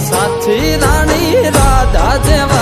સાથી રાણી રાધા જેવા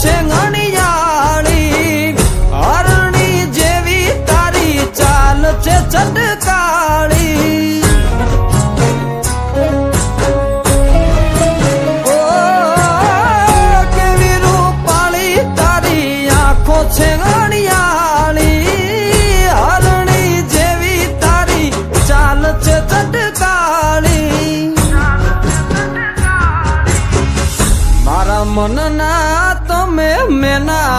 Trên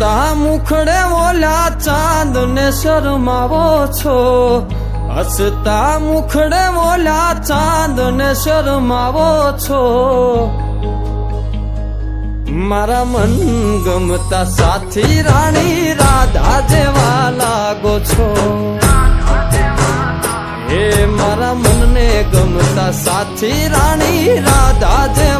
હસતા મુખડે ઓલા ચાંદ ને શરમાવો છો? હસતા મુખડે ઓલા ચાંદ ને શરમાવો છો? મારા મન ગમતા સાથી રાણી રાધા જેવા લાગો છો. એ મારા મનને ગમતા સાથી રાણી રાધા જેવા